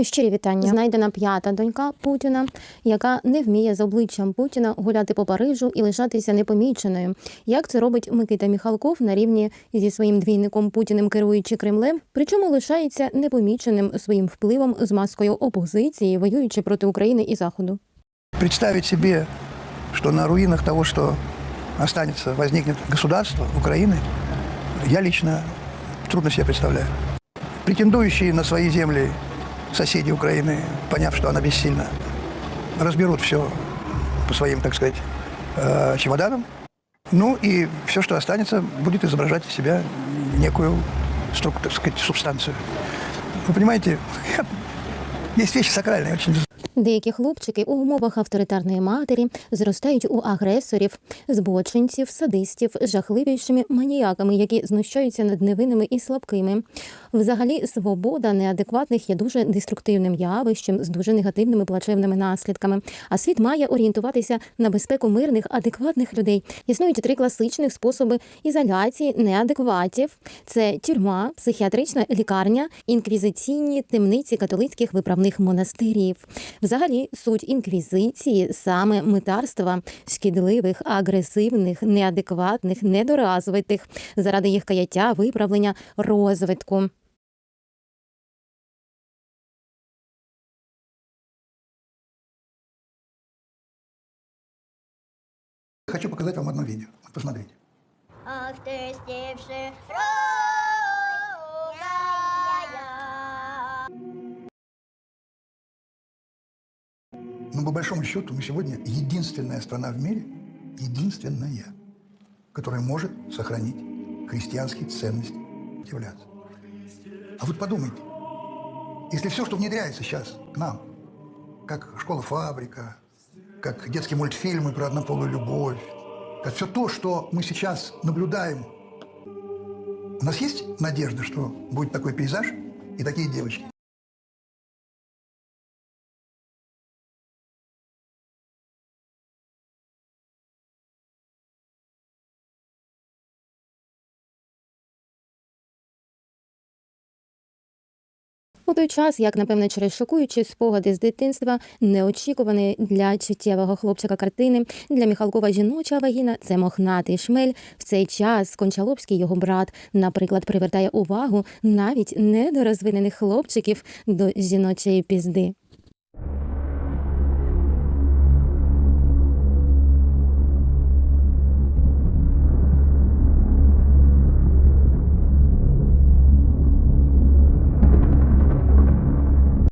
Щирі вітання. Знайдена п'ята донька Путіна, яка не вміє з обличчям Путіна гуляти по Парижу і лишатися непоміченою. Як це робить Микита Міхалков на рівні зі своїм двійником Путіним, керуючи Кремлем, причому лишається непоміченим своїм впливом з маскою опозиції, воюючи проти України і Заходу. Представить себе, что на руинах того, что останется, возникнет государство Украины, я лично трудно себе представляю. Претендующие на свои земли соседи Украины, поняв, что она бессильна, разберут все по своим, так сказать, э, чемоданам. Ну и все, что останется, будет изображать из себя некую так сказать, субстанцию. Вы понимаете, есть вещи сакральные, очень Деякі хлопчики у умовах авторитарної матері зростають у агресорів, збочинців, садистів, жахливішими маніяками, які знущаються над невинними і слабкими. Взагалі, свобода неадекватних є дуже деструктивним явищем з дуже негативними плачевними наслідками. А світ має орієнтуватися на безпеку мирних, адекватних людей. Існують три класичних способи ізоляції неадекватів: це тюрма, психіатрична лікарня, інквізиційні темниці католицьких виправних монастирів. Взагалі, суть інквізиції саме митарства шкідливих, агресивних, неадекватних, недоразвитих заради їх каяття, виправлення, розвитку. Хочу показать вам одно видео. Вот посмотрите. Ах ты, стивший. Но по большому счету мы сегодня единственная страна в мире, единственная, которая может сохранить христианские ценности являться. А вот подумайте, если все, что внедряется сейчас к нам, как школа-фабрика, как детские мультфильмы про однополую любовь, как все то, что мы сейчас наблюдаем, у нас есть надежда, что будет такой пейзаж и такие девочки? У той час, як напевне, через шокуючі спогади з дитинства, неочікувані для чуттєвого хлопчика картини, для Міхалкова жіноча вагіна це мохнатий шмель. В цей час Кончаловський, його брат, наприклад, привертає увагу навіть недорозвинених хлопчиків до жіночої пізди.